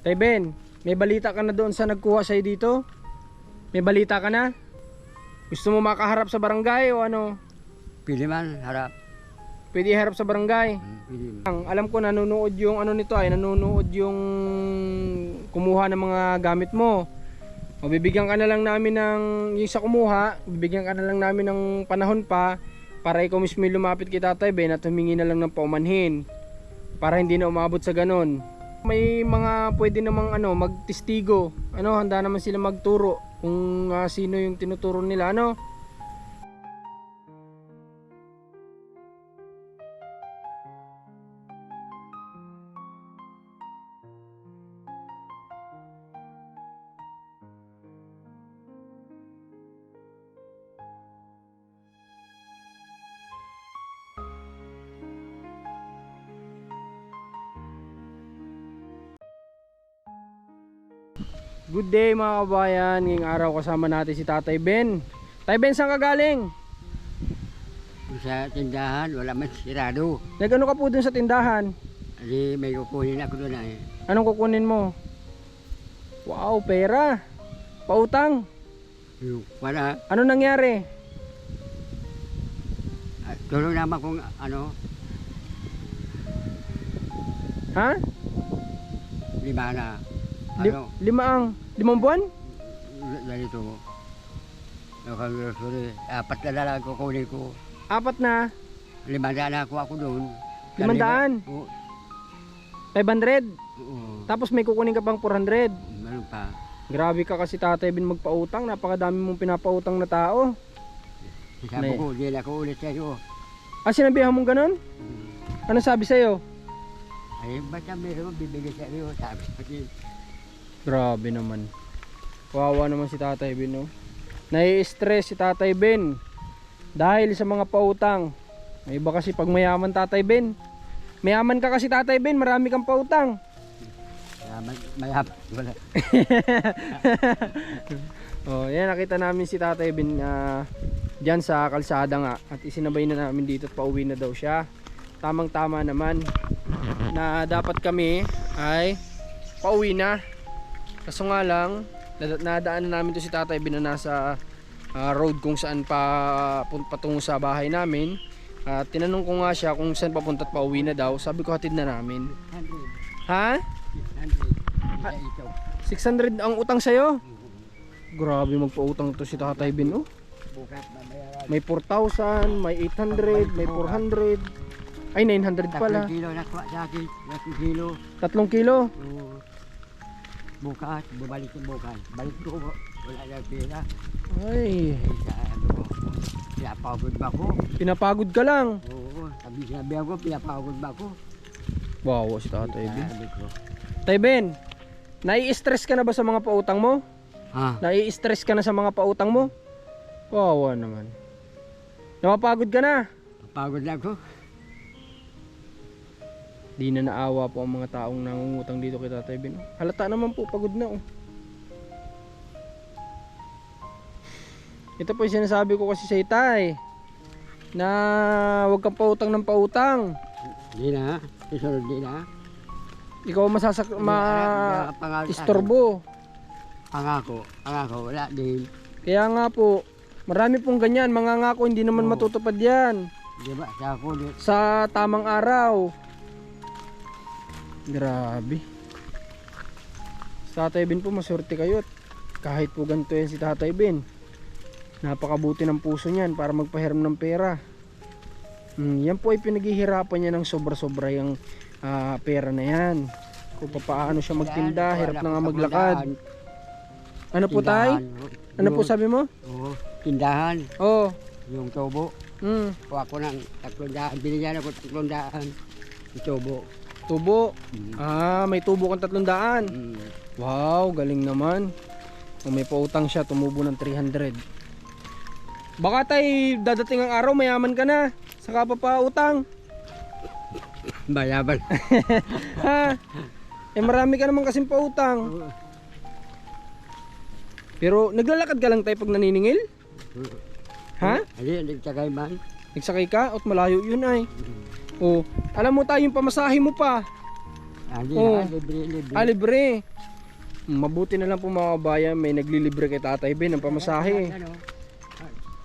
Tay Ben, may balita ka na doon sa nagkuha sa'yo dito? May balita ka na? Gusto mo makaharap sa barangay o ano? Pili man, harap. Pwede harap sa barangay. Hmm, Pili man. Ang alam ko nanonood yung ano nito ay nanonood yung kumuha ng mga gamit mo. O bibigyan ka na lang namin ng yung sa kumuha, bibigyan ka na lang namin ng panahon pa para ikaw mismo lumapit kay Tatay Ben at humingi na lang ng paumanhin para hindi na umabot sa ganon. May mga pwede namang ano magtestigo. Ano, handa naman sila magturo kung ah, sino yung tinuturo nila ano. Good day mga kabayan. Ngayong araw kasama natin si Tatay Ben. Tay Ben, saan ka galing? Sa tindahan, wala man sirado. Nagano ka po dun sa tindahan? Kasi may kukunin ako doon ay. Anong kukunin mo? Wow, pera. Pautang. Yung wala. Ano nangyari? ah, Tulong naman kung ano, Ha? lima na. Lim- Ano, lima ang limang buwan? ganito. Lokal grocery. Apat na lang kukunin ko. Apat na. Limandaan na ako ako doon. Limandaan? Oo. 500. Oo. Tapos may kukunin ka pang 400. Meron pa. Grabe ka kasi tatay bin magpautang. Napakadami mong pinapautang na tao. Sabi ko, di na ako ulit sa'yo. Ah, sinabihan mong ganun? Hmm. Ano sabi sa'yo? Ay, ba't ang meron bibigay sa'yo? Sabi ko, Grabe naman. Wawa naman si Tatay Ben, no? Nai-stress si Tatay Ben dahil sa mga pautang. May iba kasi pag mayaman Tatay Ben. Mayaman ka kasi Tatay Ben, marami kang pautang. May, may hap. Wala. Oh, yan nakita namin si Tatay Ben na diyan sa kalsada nga at isinabay na namin dito at pauwi na daw siya. Tamang-tama naman na dapat kami ay pauwi na. Kaso nga lang, nada- nadaan na namin to si Tatay Ben na nasa ah, road kung saan pa patungo sa bahay namin. At tinanong ko nga siya kung saan papunta at pauwi na daw. Sabi ko hatid na namin. 100. Ha? 100. Isa ito. 600 ang utang sa'yo? Grabe magpautang to si Tatay Ben oh. May 4,000, may 800, may 400. Ay, 900 pala. Tatlong kilo na sa akin. Tatlong kilo. 3 kilo. Oo. Bukas, bubalik ko bukas. Balik ko, wala na pera. Ay, Eh, sa ano ko. Pinapagod ba ko? pinapagod ka lang. Oo. Sabi sabi ako, pinapagod ba ko? Wow, si Tatay Ben. Sabi ko. Tay Ben, nai-stress ka na ba sa mga pautang mo? Ha? Nai-stress ka na sa mga pautang mo? Wawa naman. Napapagod ka na. Pagod na ako. Di na naawa po ang mga taong nangungutang dito kay Tatay Ben. Halata naman po, pagod na oh. Ito po yung sinasabi ko kasi sa itay na huwag kang pautang ng pautang. Di na. Isunod di na. Ikaw masasak ma istorbo. Pangako. Pangako. Wala din. Kaya nga po, marami pong ganyan, mga ngako hindi naman Oo. matutupad 'yan Di ba? Sa ako di. sa tamang araw. Grabe. Sa Tatay Ben po, maswerte kayo at kahit po ganito yan si Tatay Ben. Napakabuti ng puso niyan para magpahiram ng pera. Hmm, yan po ay pinaghihirapan niya ng sobra-sobra yung ah, pera na yan. Kung paano siya magtinda, hirap na nga maglakad. Ano po tay? Ano po sabi mo? Oo. Tindahan. Oh, Yung tubo. hmm, Kuha ko ng tatlong daan. Binigyan ako tatlong daan. Yung tubo. Tubo. Mm. Ah, may tubo kang tatlong daan. Mm. Wow, galing naman. Kung may pautang siya, tumubo ng 300. Baka tay, dadating ang araw, mayaman ka na. Saka pa pa utang. Bayaban. Ha? Eh marami ka naman kasing pautang. Pero naglalakad ka lang tayo pag naniningil? Ha? Ali, nagtsagay man. Nagsakay ka? At malayo yun ay. Oh, alam mo tayo yung pamasahe mo pa. Ah, Oo. na, libre, libre. Ah, libre. Mabuti na lang po mga kabayan, may naglilibre kay Tatay Ben ng pamasahe. Ano,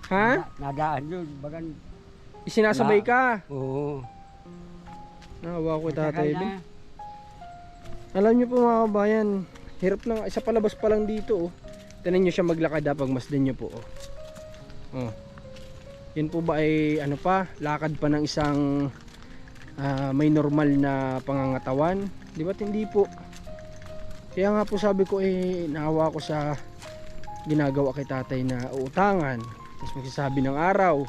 Ha? na- Nadaan yun, bagan. Isinasabay ka. Oo. Nahawa ko Tatay Ben. na. Alam niyo po mga kabayan, hirap lang, isa palabas pa lang dito oh. Tinan niyo siya maglakad ha, pag masdan niyo po oh. Oh. Yun po ba ay ano pa, lakad pa ng isang ah, may normal na pangangatawan? Di ba't hindi po? Kaya nga po sabi ko eh, naawa ko sa ginagawa kay tatay na uutangan. Tapos magsasabi ng araw,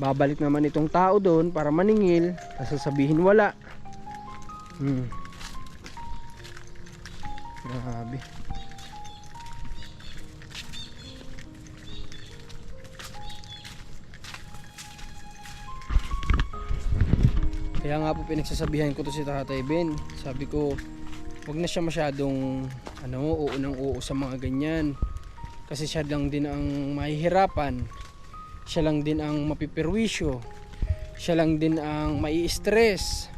babalik naman itong tao doon para maningil, tapos sasabihin wala. Hmm. Grabe. Kaya nga po pinagsasabihan ko to si Tatay Ben. Sabi ko, wag na siya masyadong ano, oo nang oo sa mga ganyan. Kasi siya lang din ang mahihirapan. Siya lang din ang mapipirwisyo. Siya lang din ang mai-stress.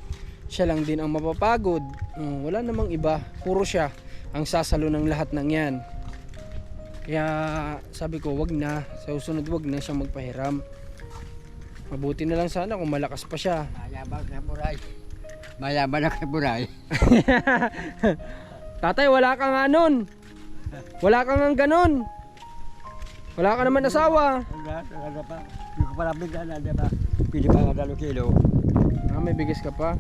Siya lang din ang mapapagod. Uh, wala namang iba. Puro siya ang sasalo ng lahat ng yan. Kaya sabi ko, wag na. Sa susunod, wag na siyang magpahiram. Mabuti na lang sana kung malakas pa siya. Mayaman ka buray. Mayaman na ka buray. Tatay, wala ka nga nun. Wala ka nga ganon. Wala ka naman asawa. Wala, pa. Hindi ko pala bigyan na, ba? Pili pa nga dalo kilo. Ah, may bigas ka pa.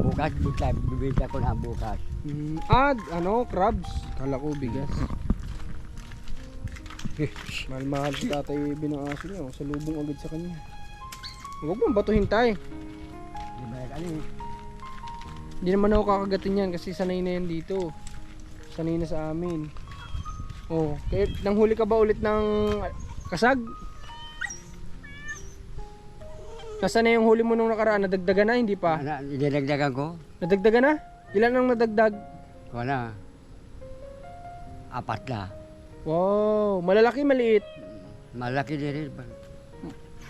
Bukas, bigyan, bibigyan ko na bukas. Mm, ah, ano, crabs. Kala ko bigas. Mahal-mahal si tatay binangaso niya. Sa lubong agad sa kanya. Huwag mong batuhin tay. Di ba, ano? Hindi naman ako kakagatin yan kasi sanay na yan dito. Sanay na sa amin. Oh, kaya nanghuli ka ba ulit ng kasag? Nasaan na yung huli mo nung nakaraan? Nadagdagan na? Hindi pa? Ano, idinagdagan ko? Nadagdagan na? Ilan ang nadagdag? Wala. Apat na. Wow, malalaki maliit. Malaki din rin.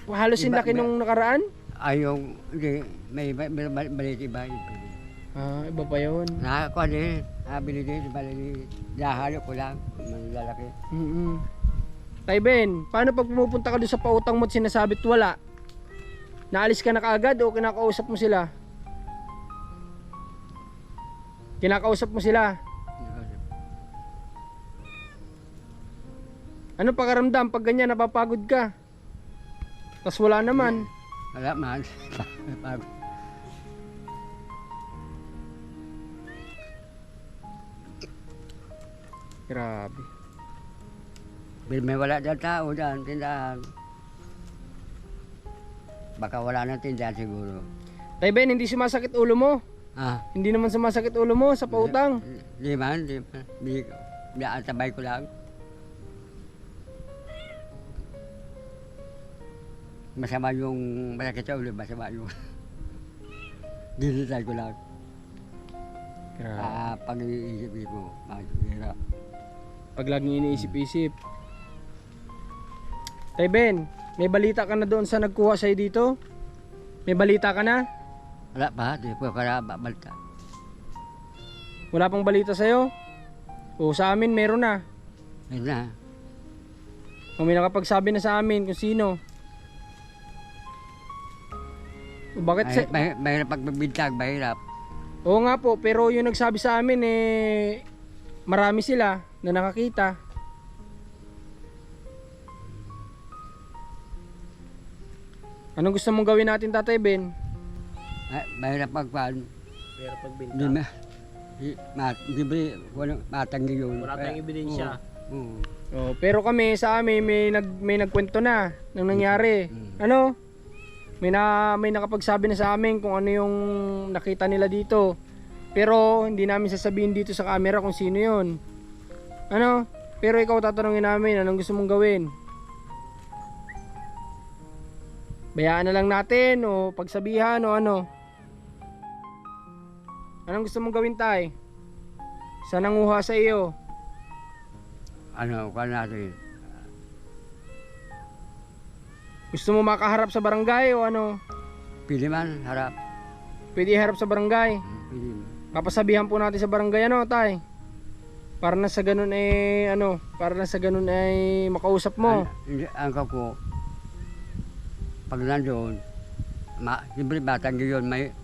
Halos yung Iba- laki iba- nung nakaraan? Ay, yung, hindi, may, may, may, may maliit iba. Ah, iba pa yun. Nakakuha din. Nabili din, maliit. Nahalo ko lang. Malalaki. Mm Tay Ben, paano pag pumupunta ka doon sa pautang mo at sinasabit wala? Naalis ka na kaagad o kinakausap mo sila? Kinakausap mo sila? Ano pakaramdam pag ganyan napapagod ka? Tapos wala naman. Wala man. Pag- Grabe. May wala dyan tao dyan, tindahan. Baka wala na tindahan siguro. Tay Ben, hindi sumasakit ulo mo? Ah, Hindi naman sumasakit ulo mo sa pautang? di man, di man. Di, tabay ko lang. Masama yung malaki sa ulo, masama yung Dinitay ko lang. Grabe. Ah, pag iisip ko, mahirap. Pag laging iniisip-isip. Tay Ben, may balita ka na doon sa nagkuha sa'yo dito? May balita ka na? Wala pa, di po para babalta. Wala pang balita sa'yo? O sa amin meron na. Ayun na. O may nakapagsabi na sa amin kung sino. Bakit sa... Mahirap, mahirap pagbibintag, mahirap. Oo nga po, pero yung nagsabi sa amin eh... Marami sila na nakakita. Anong gusto mong gawin natin, Tatay Ben? Ah, Mahirap pagpan. Pero pagbinta. Hindi ma... Di, ma, di ba, walang matanggi yun. Wala tayong ebidensya. Oo. Oh, pero kami sa amin may nag may nagkwento na ng nangyari. Mm. Ano? May na may nakapagsabi na sa amin kung ano yung nakita nila dito. Pero hindi namin sasabihin dito sa camera kung sino 'yon. Ano? Pero ikaw tatanungin namin anong gusto mong gawin? Bayaan na lang natin o pagsabihan o ano? Anong gusto mong gawin tay? Sa nanguha sa iyo? Ano, kung natin. Gusto mo makaharap sa barangay o ano? Pili man, harap. Pwede iharap sa barangay. Pwede mo. Papasabihan po natin sa barangay ano, tay. Para na sa ganun eh ano, para na sa ganun ay makausap mo. Ang, ang kako, pag nandoon, ma, siyempre batang yun, may,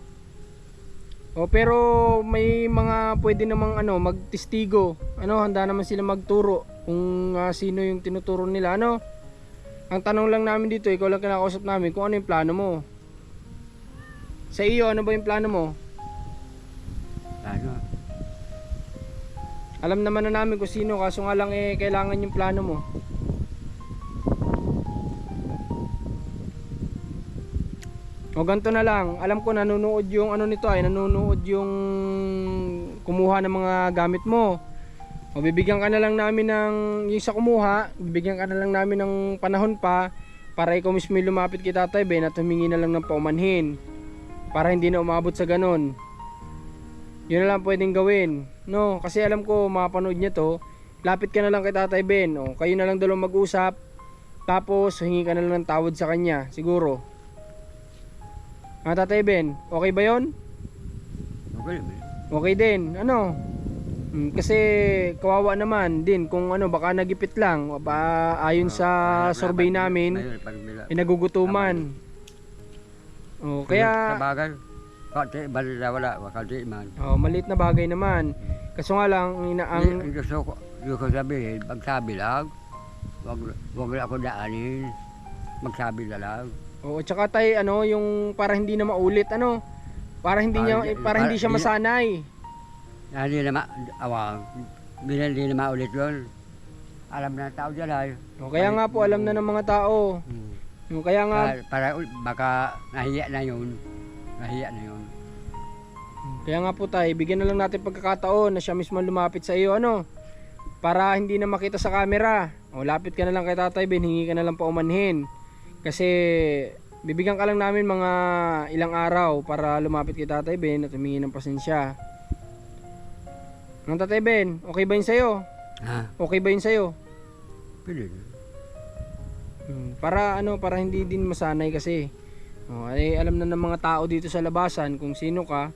O pero may mga pwede namang ano, magtestigo. Ano, handa naman sila magturo kung ah, sino yung tinuturo nila, ano. Ang tanong lang namin dito, ikaw lang kinakausap namin kung ano yung plano mo. Sa iyo, ano ba yung plano mo? ano, Alam naman na namin kung sino, kaso nga lang eh, kailangan yung plano mo. O ganito na lang, alam ko nanonood yung ano nito ay nanonood yung kumuha ng mga gamit mo. O bibigyan ka na lang namin ng yung sa kumuha, bibigyan ka na lang namin ng panahon pa para ikaw mismo yung lumapit kay Tatay Ben at humingi na lang ng paumanhin. Para hindi na umabot sa ganon. Yun na lang pwedeng gawin. No, kasi alam ko mapanood niya to. Lapit ka na lang kay Tatay Ben. O, kayo na lang dalawang mag-usap. Tapos hingi ka na lang ng tawad sa kanya, siguro. Ah, Tatay Ben, okay ba 'yon? okay naman. Okay din. Ano? Mm, kasi kawawa naman din kung ano baka nagipit lang ba ayon sa Wala- survey wala- namin inagugutuman. Oh, kaya Sa bagay, kaunti, balila wala, kaunti man. oh, maliit na bagay naman. Kaso nga lang ang ina ang gusto ko, gusto ko sabihin, magsabi lang, wag, wag ako daanin, magsabi na lang. Oo, tsaka tay ano, yung para hindi na maulit ano, para hindi niya Para- para hindi siya masanay. Hindi na ma, bilang hindi na maulit yun. Alam na ng tao dyan ay. O, kaya nga po alam na ng mga tao. Hmm. Yung kaya nga Para, para baka nahiya na yun. Nahiya na yun. kaya nga po tay, bigyan na lang natin pagkakataon na siya mismo lumapit sa iyo ano. Para hindi na makita sa camera. O lapit ka na lang kay Tatay Ben, hingi ka na lang paumanhin. Kasi bibigyan ka lang namin mga ilang araw para lumapit kay Tatay Ben at humingi ng pasensya. Ang Tatay Ben, okay ba yun sa'yo? Ha? Okay ba yun sa'yo? Pwede na. Hmm, para ano para hindi din masanay kasi oh, ay alam na ng mga tao dito sa labasan kung sino ka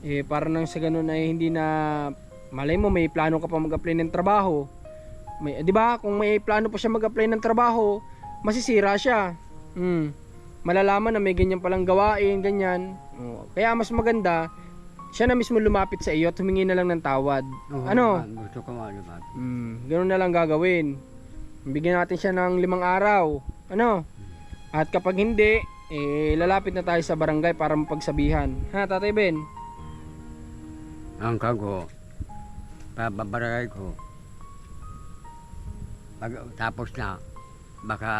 eh para nang sa ganun ay hindi na malay mo may plano ka pa mag-apply ng trabaho may 'di ba kung may plano pa siya mag-apply ng trabaho masisira siya hmm. malalaman na may ganyan palang gawain ganyan oh, kaya mas maganda siya na mismo lumapit sa iyo at humingi na lang ng tawad Oo, Ano? Gusto ko ano ba? Hmm, ganun na lang gagawin. Bigyan natin siya ng limang araw. Ano? At kapag hindi, eh, lalapit na tayo sa barangay para mapagsabihan. Ha, Tatay Ben? Ang kago, pababaragay ko. Pag tapos na, baka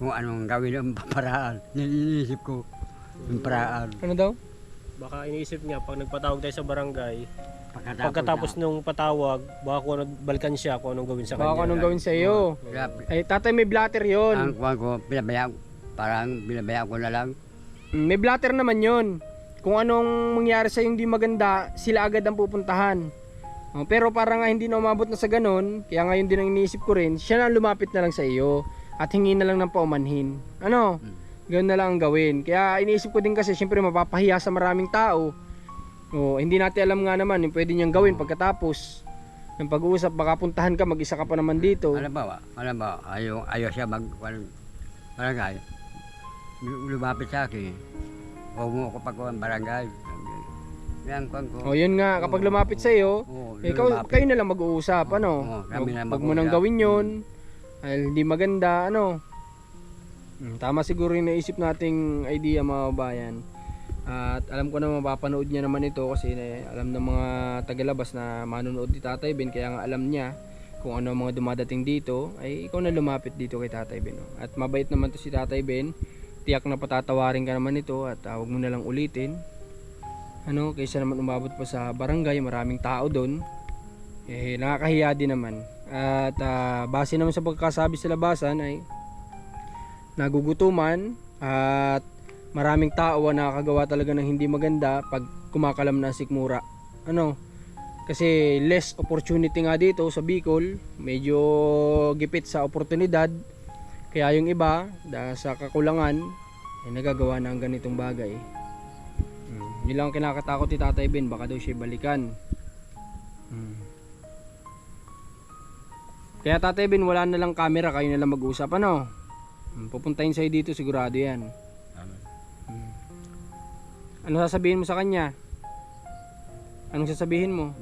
kung anong gawin ang paraan. Nilinisip ko yung paraan. Ano daw? Baka iniisip niya pag nagpatawag tayo sa barangay, Pagkatapos, pagkatapos na, nung patawag, baka kung ano, balikan siya kung anong gawin sa Baka kanya. anong gawin sa iyo. Kaya, Ay, tatay, may blatter yon. ang kuwan ko, pinabayaan, parang pinabayaan ko na lang. Mm, May blatter naman yon. Kung anong mangyari sa hindi maganda, sila agad ang pupuntahan. Oh, pero para nga hindi na umabot na sa ganun, kaya ngayon din ang iniisip ko rin, siya na lumapit na lang sa iyo at hingi na lang ng paumanhin. Ano? Ganun na lang ang gawin. Kaya iniisip ko din kasi syempre mapapahiya sa maraming tao. Oh, hindi natin alam nga naman yung pwede niyang gawin pagkatapos ng pag-uusap. Baka puntahan ka, mag-isa ka pa naman dito. Alam ba, alam ba, ayaw, ayaw siya mag, parang, barangay. Lumapit sa akin. Huwag mo ako pagkuhan barangay. Yan, kuwan ko. Oh, yun nga, kapag lumapit sa iyo, Oo, ikaw, lumapit. kayo na lang mag-uusap, ano? na Huwag mo nang gawin yun. Dahil hindi maganda, ano? Hmm, Tama siguro yung naisip nating idea mga bayan. At alam ko na mapapanood niya naman ito kasi na, alam ng mga tagalabas na manonood ni Tatay Ben kaya nga alam niya kung ano mga dumadating dito ay ikaw na lumapit dito kay Tatay Ben. oh. At mabait naman to si Tatay Ben. Tiyak na patatawarin ka naman ito at uh, huwag mo na lang ulitin. Ano, kaysa naman umabot pa sa barangay, maraming tao doon. Eh, nakakahiya din naman. At ah, base naman sa pagkakasabi sa labasan ay nagugutuman at maraming tao ang nakakagawa talaga ng hindi maganda pag kumakalam na sikmura. Ano? Kasi less opportunity nga dito sa Bicol, medyo gipit sa oportunidad. Kaya yung iba, dahil sa kakulangan, ay nagagawa na ang ganitong bagay. Hmm. Yun lang ang kinakatakot ni Tatay Ben, baka daw siya balikan. Hmm. Kaya Tatay Ben, wala na lang camera, kayo na lang mag-usap, ano? Hmm, Pupuntahin sa'yo dito, sigurado yan. Tama. Ano sasabihin mo sa kanya? Anong sasabihin mo?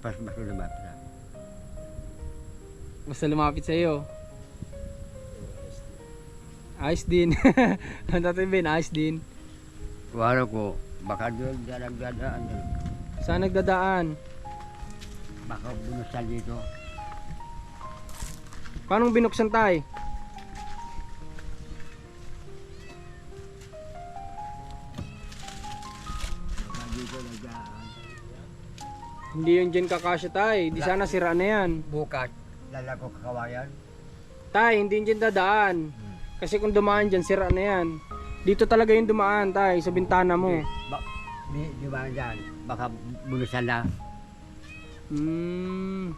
Pas mas lumapit na. Basta lumapit sa'yo. Ayos din. Ang Tatay Ben, ayos din. Wala ko, baka doon nagdadaan. Saan nagdadaan? Baka bunusan dito. Paano binuksan tay? Hindi yun dyan kakasya tay. Di sana sira na yan. Bukas, lalako kakawayan. Tay, hindi yun dyan dadaan. Kasi kung dumaan dyan, sira na yan. Dito talaga yung dumaan tay, sa bintana mo. Ba, di, di ba dyan? Baka bunusan na. Hmm.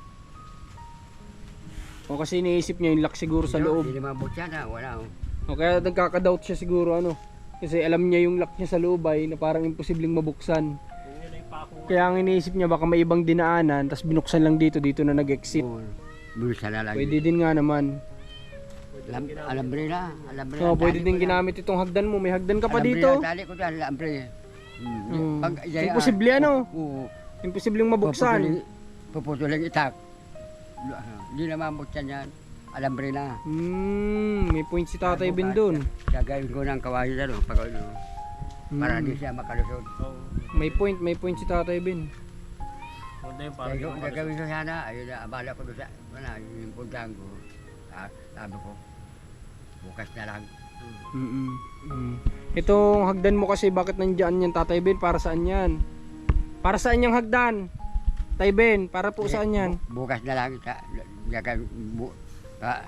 O kasi iniisip niya yung lock siguro sa loob. Hindi naman buksan na, wala. oh. O kaya nagkakadoubt siya siguro ano. Kasi alam niya yung lock niya sa loob ay na parang imposibleng mabuksan. Kaya ang iniisip niya baka may ibang dinaanan, tapos binuksan lang dito, dito na nag-exit. Bunusan na lang. Pwede din nga naman. Alam, alambre na, alambre So, na. pwede din na. ginamit itong hagdan mo. May hagdan ka pa dito. na, Tali ko dyan, alambre. Hmm. Hmm. Pag, yaya- Imposible ano? Oo. Imposibleng mabuksan. Puputulin itak. Hindi naman buksan yan. Alambre na. Hmm, may point si Tatay Ben doon. Gagawin ko ng kawayo na, no? Pag, ano, para Hmm. di siya makalusot. Oo. May point, may point si Tatay Ben. Maganda yun, parang Gagawin, yung gagawin ko sana, ayun na, abala ko doon sa, wala, yung puntahan ko. Ah, sabi ko, bukas na lang. Mm mm. Itong hagdan mo kasi bakit nandiyan yan Tatay Ben? Para saan yan? Para saan yung hagdan? Tay Ben, para po saan yan? Bu- bukas na lang, sa, gagawin, bu, ah,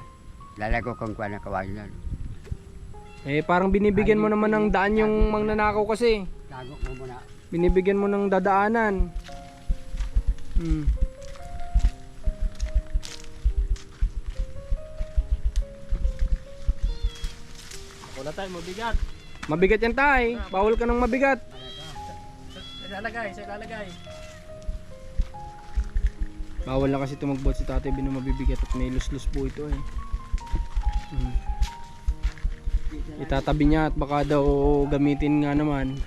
lalago kong kuha ng kawayo na. Eh parang binibigyan mo naman ng daan yung mangnanakaw kasi. Tago mo muna. Binibigyan mo ng dadaanan. Hmm. Ako na tayo, mabigat. Mabigat yan tay. Bawal ka ng mabigat. Ilalagay, sa ilalagay. Bawal na kasi tumagbot si tatay bin na mabibigat at may lus-lus po ito eh. Hmm. Itatabi niya at baka daw gamitin nga naman.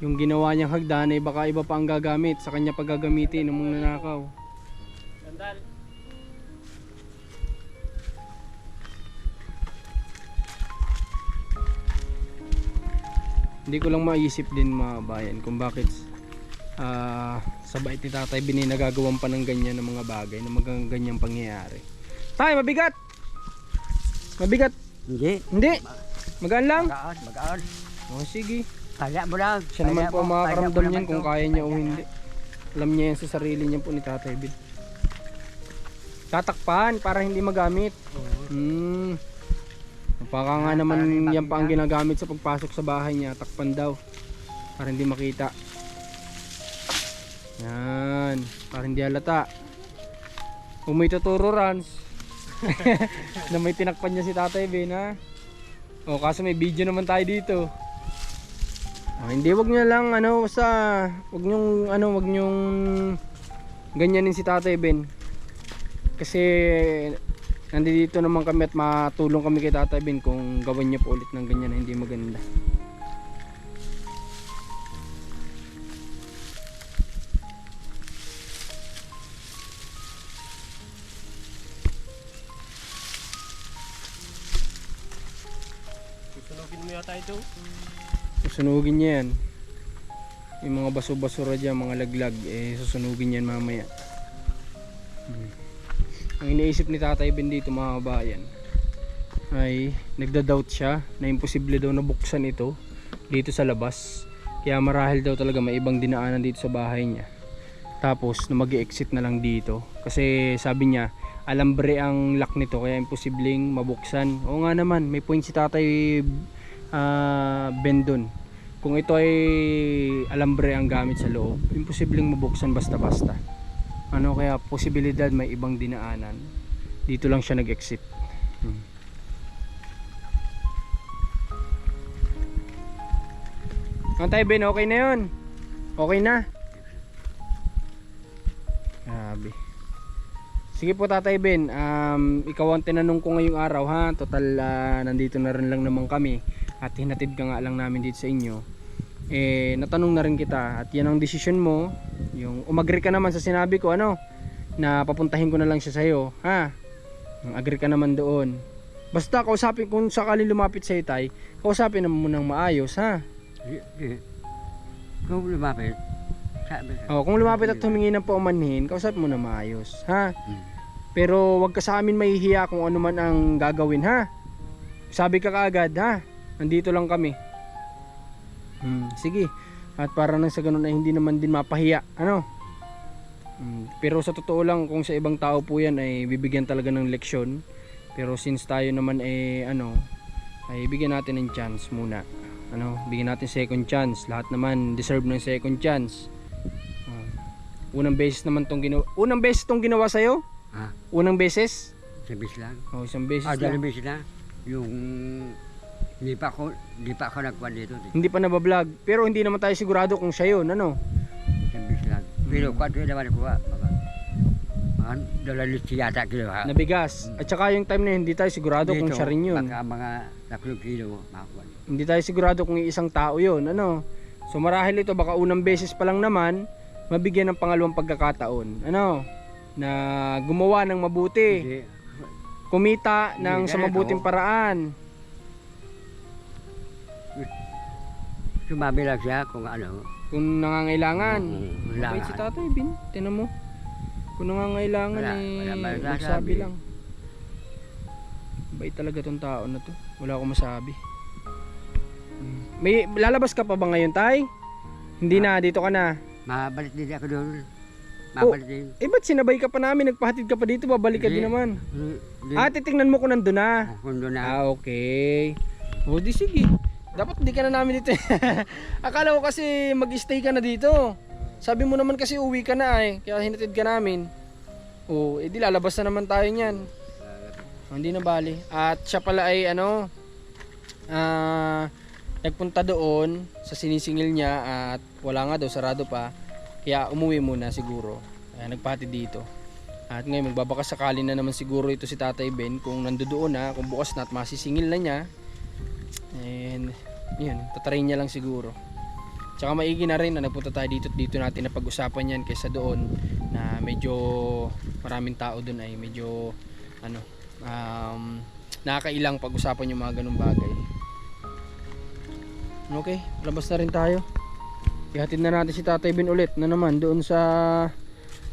Yung ginawa niyang hagdan ay baka iba pa ang gagamit sa kanya pag gagamitin ng mga nanakaw. Gandal. Hindi ko lang maisip din mga bayan kung bakit ah sa bait ni tatay bini nagagawan pa ng ganyan ng mga bagay na mga ganyang pangyayari. Tay, mabigat! Mabigat! Hindi. Hindi! Magaan lang? Magaan, magaan. Oh, sige. Kaya mo lang. Siya naman po ang makakaramdam niyan kung kaya niya o hindi. Alam niya yan sa sarili niya po ni Tatay Bin. Tatakpan para hindi magamit. Hmm. Baka nga naman yan pa ang ginagamit sa pagpasok sa bahay niya. Takpan daw. Para hindi makita. Yan. Para hindi halata. Kung may tuturo Rans. na may tinakpan niya si Tatay Bin ha. O kaso may video naman tayo dito. Ah, hindi wag niyo lang ano sa wag niyo ano wag niyo ganyanin si Tatay Ben. Kasi nandito naman kami at matulong kami kay Tatay Ben kung gawin niya po ulit ng ganyan na hindi maganda. Susunugin niya yan. Yung mga baso-basura dyan, mga laglag, eh susunugin yan mamaya. Hmm. Ang iniisip ni Tatay Ben dito mga kabayan ay nagda-doubt siya na imposible daw na buksan ito dito sa labas. Kaya marahil daw talaga may ibang dinaanan dito sa bahay niya. Tapos na mag exit na lang dito. Kasi sabi niya, alambre ang lock nito kaya imposibleng mabuksan. Oo nga naman, may point si Tatay ah Ben dun. Kung ito ay alambre ang gamit sa loob, imposibleng mabuksan basta-basta. Ano kaya posibilidad may ibang dinaanan. Dito lang siya nag-exit. Hmm. Ang tayo Ben, okay na yun. Okay na. Grabe. Sige po Tatay Ben, um, ikaw ang tinanong ko ngayong araw ha. Total ah, nandito na rin lang naman kami at hinatid ka nga lang namin dito sa inyo. Eh natanong na rin kita at yan ang desisyon mo. Yung umagri ka naman sa sinabi ko ano na papuntahin ko na lang siya sa iyo, ha? Agree ka naman doon. Basta kausapin kung sakaling lumapit sa tay, kausapin naman mo ng maayos, ha? Kung lumapit, sabi Oh, kung lumapit at humingi ng paumanhin, kausapin mo na maayos, ha? Hmm. Pero wag ka sa amin mahihiya kung ano man ang gagawin, ha? Sabi ka kaagad, ha? Nandito lang kami. Hmm, sige. At para nang sa ganun ay hindi naman din mapahiya, ano? Hmm, pero sa totoo lang kung sa ibang tao po yan ay bibigyan talaga ng leksyon. Pero since tayo naman ay ano, ay bigyan natin ng chance muna. Ano, bigyan natin second chance. Lahat naman deserve ng second chance. Ah, unang beses naman tong ginawa. Unang beses tong ginawa sa Ha? Unang beses? Sabis lang. Oh, isang beses Ah, lang. dalawang beses na. Yung hindi pa ako, hindi pa ako nagkuha dito. Hindi pa nabablog. Pero hindi naman tayo sigurado kung siya yun, ano? Sabis lang. Pero kung ano naman nakuha, mga, mga dalawang litsi yata kilo ha. Nabigas. At saka yung time na yun, hindi tayo sigurado kung siya rin yun. Baka mga tatlong kilo makakuha. Hindi tayo sigurado kung isang tao yun, ano? So marahil ito, baka unang beses pa lang naman, mabigyan ng pangalawang pagkakataon. Ano? Na gumawa ng mabuti. Hindi. Kumita ng Hindi sa ganito. mabuting paraan. Sumabi lang siya kung ano. Kung nangangailangan. Mm, Mabait si tatay, Bin. Tinan mo. Kung nangangailangan Wala, eh, wala magsabi lang. Bait talaga tong tao na to. Wala akong masabi. Mm. May lalabas ka pa ba ngayon, tay? Hindi na, dito ka na. Mabalik din ako doon. Mabalik din. Eh, ba't sinabay ka pa namin? Nagpahatid ka pa dito, babalik ka din naman. Hindi. Ah, titingnan mo kung nandun na. Kung doon na. Ah, okay. O, di sige. Dapat di ka na namin dito. Akala ko kasi mag-stay ka na dito. Sabi mo naman kasi uwi ka na eh. Kaya hinatid ka namin. O, eh di lalabas na naman tayo niyan. Hindi na bali. At siya pala ay ano, ah, nagpunta doon sa sinisingil niya at wala nga daw, sarado pa. Kaya umuwi muna siguro. Kaya nagpati dito. At ngayon magbabaka sakali na naman siguro ito si Tatay Ben kung nandoon na, kung bukas na at masisingil na niya. And yun, tatry niya lang siguro. Tsaka maigi na rin na nagpunta tayo dito dito natin na pag-usapan yan kaysa doon na medyo maraming tao doon ay medyo ano um, nakakailang pag-usapan yung mga ganung bagay. Okay, labas na rin tayo. Ihatid na natin si Tatay Ben ulit na naman doon sa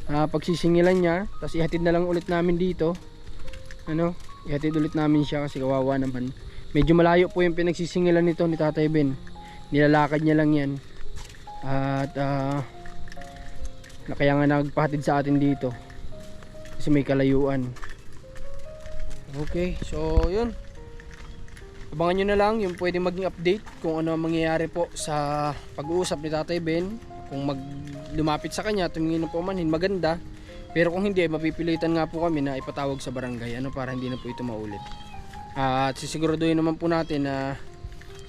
ah, pagsisingilan niya. Tapos ihatid na lang ulit namin dito. Ano? Ihatid ulit namin siya kasi kawawa naman. Medyo malayo po yung pinagsisingilan nito ni Tatay Ben. Nilalakad niya lang yan. At ah, na kaya nga nagpahatid sa atin dito. Kasi may kalayuan. Okay, so yun. Abangan nyo na lang yung pwede maging update kung ano ang mangyayari po sa pag-uusap ni Tatay Ben. Kung mag lumapit sa kanya, tumingin ng pumanhin, maganda. Pero kung hindi, mapipilitan nga po kami na ipatawag sa barangay ano para hindi na po ito maulit. At sisiguraduhin naman po natin na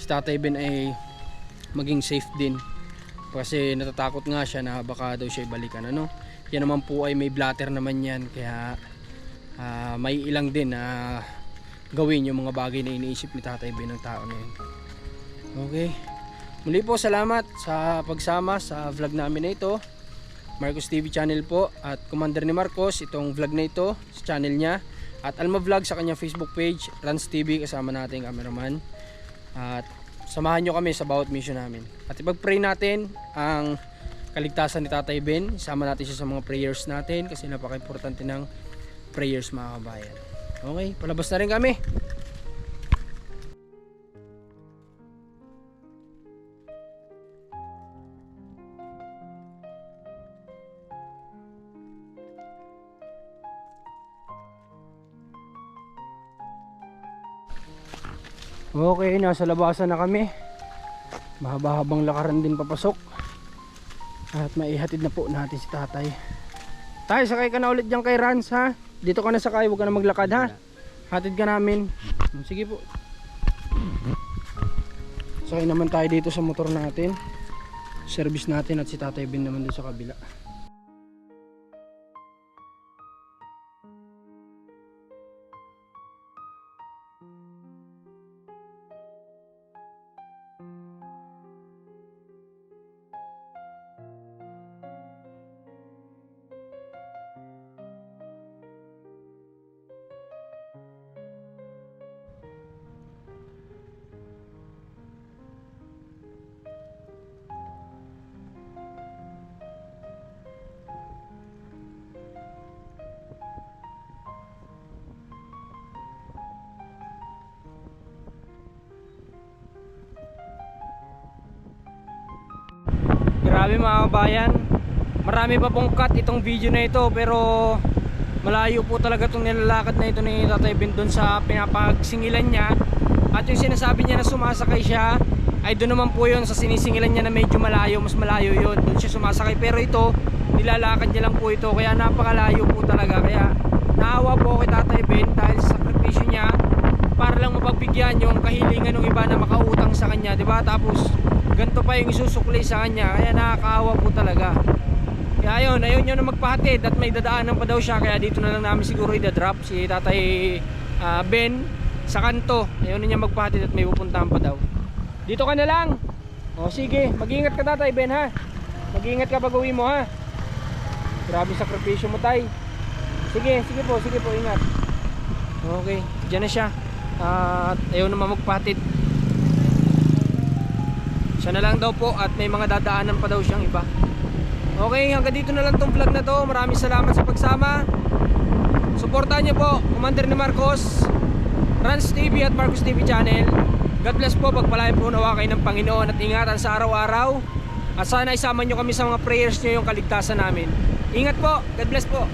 si Tatay Ben ay maging safe din. Kasi natatakot nga siya na baka daw siya ibalikan. Ano? Yan naman po ay may blatter naman yan. Kaya ah, may ilang din na gawin yung mga bagay na iniisip ni Tatay Ben ng tao na yun. Okay. Muli po salamat sa pagsama sa vlog namin na ito. Marcos TV channel po at Commander ni Marcos itong vlog na ito sa channel niya at Alma Vlog sa kanyang Facebook page Rans TV kasama nating cameraman. At samahan nyo kami sa bawat mission namin. At ipag-pray natin ang kaligtasan ni Tatay Ben. Sama natin siya sa mga prayers natin kasi napaka-importante ng prayers mga kabayan. Okay palabas na rin kami Okay, nasa labasan na kami. Mahaba-habang lakaran din papasok. At maihatid na po natin si tatay. Tay, sakay ka na ulit dyan kay Rans ha. Dito ka na sakay, huwag ka na maglakad ha. Hatid ka namin. Sige po. Sakay naman tayo dito sa motor natin. Service natin at si Tatay Ben naman doon sa kabila. Grabe mga kabayan. Marami pa pong cut itong video na ito pero malayo po talaga itong nilalakad na ito ni Tatay Ben doon sa pinapagsingilan niya. At yung sinasabi niya na sumasakay siya ay doon naman po yun sa sinisingilan niya na medyo malayo, mas malayo yun. Doon siya sumasakay pero ito nilalakad niya lang po ito kaya napakalayo po talaga. Kaya naawa po kay Tatay Ben dahil sa sakripisyo niya para lang mapagbigyan yung kahilingan ng iba na makautang sa kanya, 'di ba? Tapos ganito pa yung isusukli sa kanya, kaya nakakaawa po talaga. Kaya ayun, ayaw niya na magpahatid at may dadaanan pa daw siya, kaya dito na lang namin siguro i-drop si Tatay ah, Ben sa kanto. Ayaw na niya magpahatid at may pupuntahan pa daw. Dito ka na lang. O sige, mag-ingat ka Tatay Ben ha. Mag-ingat ka pag uwi mo ha. Grabe sakripisyo mo tay. Sige, sige po, sige po, ingat. Okay, dyan na siya. At ayaw naman magpatid. Siya na lang daw po at may mga dadaanan pa daw siyang iba. Okay, hanggang dito na lang tong vlog na to. Maraming salamat sa pagsama. Suportahan niyo po, Commander ni Marcos, Rans TV at Marcos TV channel. God bless po, pagpalain po nawa kayo ng Panginoon at ingatan sa araw-araw. At sana isama niyo kami sa mga prayers niyo yung kaligtasan namin. Ingat po, God bless po.